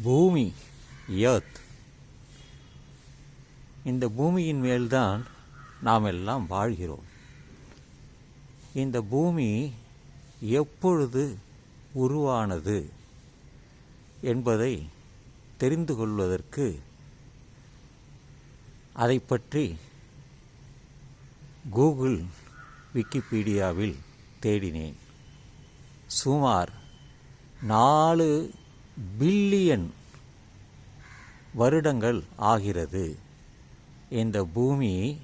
பூமி எர்த் இந்த பூமியின் மேல்தான் நாம் எல்லாம் வாழ்கிறோம். இந்த பூமி எப்பொழுது உருவானது என்பதை தெரிந்து கொள்வதற்கு அதை பற்றி கூகுள் விக்கிபீடியாவில் தேடினேன். சுமார் நாலு பில்லியன் வருடங்கள் ஆகிறது. இந்த பூமி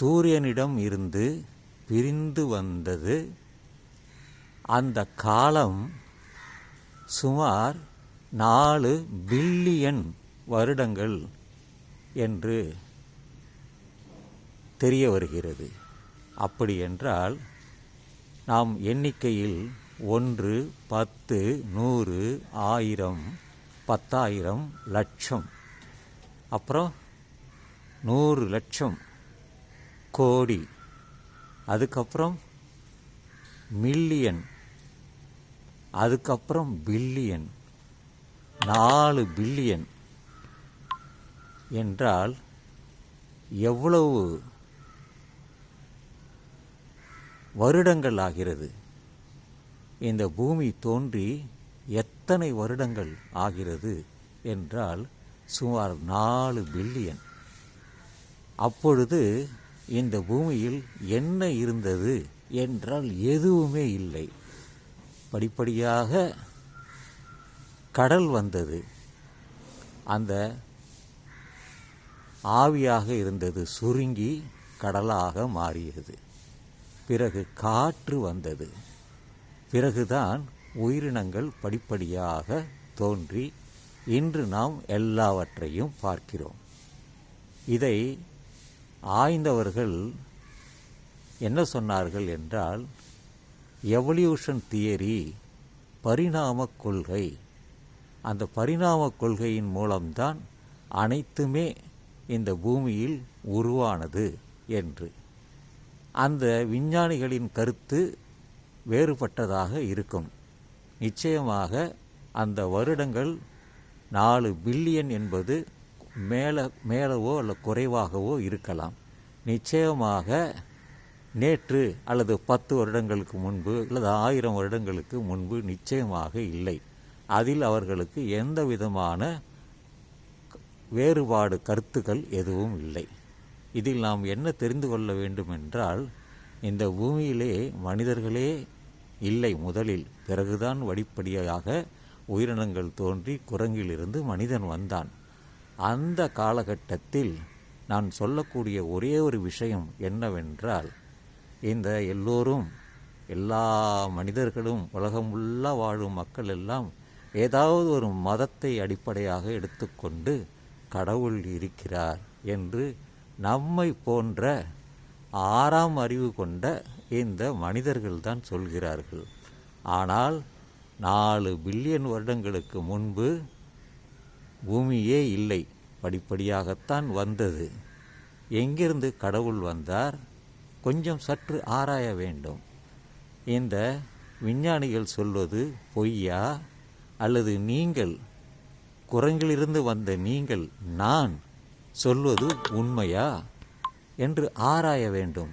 சூரியனிடம் இருந்து பிரிந்து வந்தது. அந்த காலம் சுமார் நாலு பில்லியன் வருடங்கள் என்று தெரிய வருகிறது. அப்படி என்றால் நாம் எண்ணிக்கையில் ஒன்று பத்து நூறு ஆயிரம் பத்தாயிரம் லட்சம். அப்புறம் நூறு லட்சம் கோடி. அதுக்கப்புறம் மில்லியன். அதுக்கப்புறம் பில்லியன். நாலு பில்லியன். என்றால் எவ்வளவு வருடங்கள் ஆகிறது? இந்த பூமி தோன்றி எத்தனை வருடங்கள் ஆகிறது என்றால் சுமார் நாலு பில்லியன். அப்பொழுது இந்த பூமியில் என்ன இருந்தது என்றால் எதுவுமே இல்லை. படிப்படியாக கடல் வந்தது. அந்த ஆவியாக இருந்தது சுருங்கி கடலாக மாறியது. பிறகு காற்று வந்தது. பிறகுதான் உயிரினங்கள் படிப்படியாக தோன்றி இன்று நாம் எல்லாவற்றையும் பார்க்கிறோம். இதை ஆய்ந்தவர்கள் என்ன சொன்னார்கள் என்றால் எவல்யூஷன் தியரி பரிணாம கொள்கை. அந்த பரிணாம கொள்கையின் மூலம்தான் அனைத்துமே இந்த பூமியில் உருவானது என்று. அந்த விஞ்ஞானிகளின் கருத்து வேறுபட்டதாக இருக்கும். நிச்சயமாக அந்த வருடங்கள் நாலு பில்லியன் என்பது மேலே மேலவோ அல்ல குறைவாகவோ இருக்கலாம். நிச்சயமாக நேற்று அல்லது பத்து வருடங்களுக்கு முன்பு அல்லது ஆயிரம் வருடங்களுக்கு முன்பு நிச்சயமாக இல்லை. அதில் அவர்களுக்கு எந்த விதமான வேறுபாடு கருத்துக்கள் எதுவும் இல்லை. இதில் நாம் என்ன தெரிந்து கொள்ள வேண்டும் என்றால் இந்த பூமியிலே மனிதர்களே இல்லை முதலில். பிறகுதான் வடிப்படியாக உயிரினங்கள் தோன்றி குரங்கிலிருந்து மனிதன் வந்தான். அந்த காலகட்டத்தில் நான் சொல்லக்கூடிய ஒரே ஒரு விஷயம் என்னவென்றால் இந்த எல்லோரும் எல்லா மனிதர்களும் உலகமுள்ள வாழும் மக்கள் எல்லாம் ஏதாவது ஒரு மதத்தை அடிப்படையாக எடுத்துக்கொண்டு கடவுள் இருக்கிறார் என்று நம்மை போன்ற ஆறாம் அறிவு கொண்ட இந்த மனிதர்கள் தான் சொல்கிறார்கள். ஆனால் நாலு பில்லியன் வருடங்களுக்கு முன்பு பூமியே இல்லை. படிப்படியாகத்தான் வந்தது. எங்கிருந்து கடவுள் வந்தார்? கொஞ்சம் சற்று ஆராய வேண்டும். இந்த விஞ்ஞானிகள் சொல்வது பொய்யா? அல்லது நீங்கள் குரங்கிலிருந்து வந்த நீங்கள் நான் சொல்வது உண்மையா? என்று ஆராய வேண்டும்.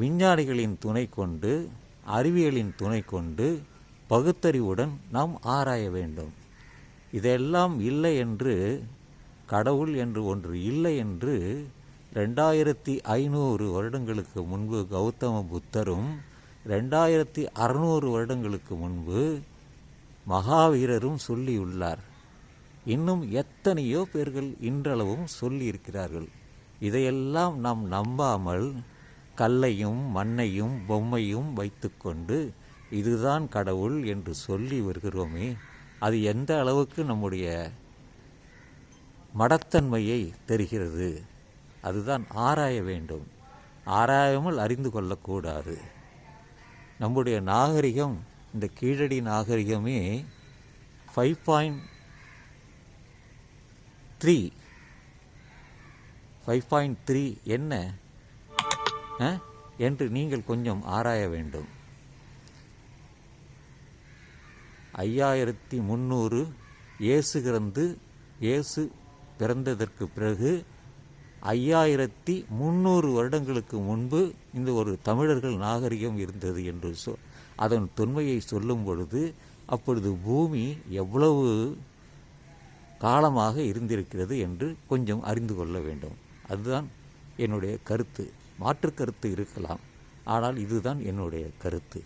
விஞ்ஞானிகளின் துணை கொண்டு அறிவியலின் துணை கொண்டு பகுத்தறிவுடன் நாம் ஆராய வேண்டும். இதெல்லாம் இல்லை என்று கடவுள் என்று ஒன்று இல்லை என்று ரெண்டாயிரத்தி ஐநூறு வருடங்களுக்கு முன்பு கௌதம புத்தரும் ரெண்டாயிரத்தி அறநூறு வருடங்களுக்கு முன்பு மகாவீரரும் சொல்லியுள்ளார். இன்னும் எத்தனையோ பேர்கள் இன்றளவும் சொல்லியிருக்கிறார்கள். இதையெல்லாம் நாம் நம்பாமல் கல்லையும் மண்ணையும் பொம்மையும் வைத்துக்கொண்டு இதுதான் கடவுள் என்று சொல்லி வருகிறோமே அது எந்த அளவுக்கு நம்முடைய மடத்தன்மையை தெரிகிறது? அதுதான் ஆராய வேண்டும். ஆராயாமல் அறிந்து கொள்ளக்கூடாது. நம்முடைய நாகரிகம் இந்த Keezhadi நாகரிகமே five point three five point three என்ன? என்று நீங்கள் கொஞ்சம் ஆராய வேண்டும். ஐயாயிரத்தி முந்நூறு இயேசு கிறந்து இயேசு பிறந்ததற்கு பிறகு ஐயாயிரத்தி முந்நூறு வருடங்களுக்கு முன்பு இந்த ஒரு தமிழர்கள் நாகரிகம் இருந்தது என்று சொ அதன் தொன்மையை சொல்லும் பொழுது அப்பொழுது பூமி எவ்வளவு காலமாக இருந்திருக்கிறது என்று கொஞ்சம் அறிந்து கொள்ள வேண்டும். அதுதான் என்னுடைய கருத்து. மாற்று கருத்து இருக்கலாம். ஆனால் இதுதான் என்னுடைய கருத்து.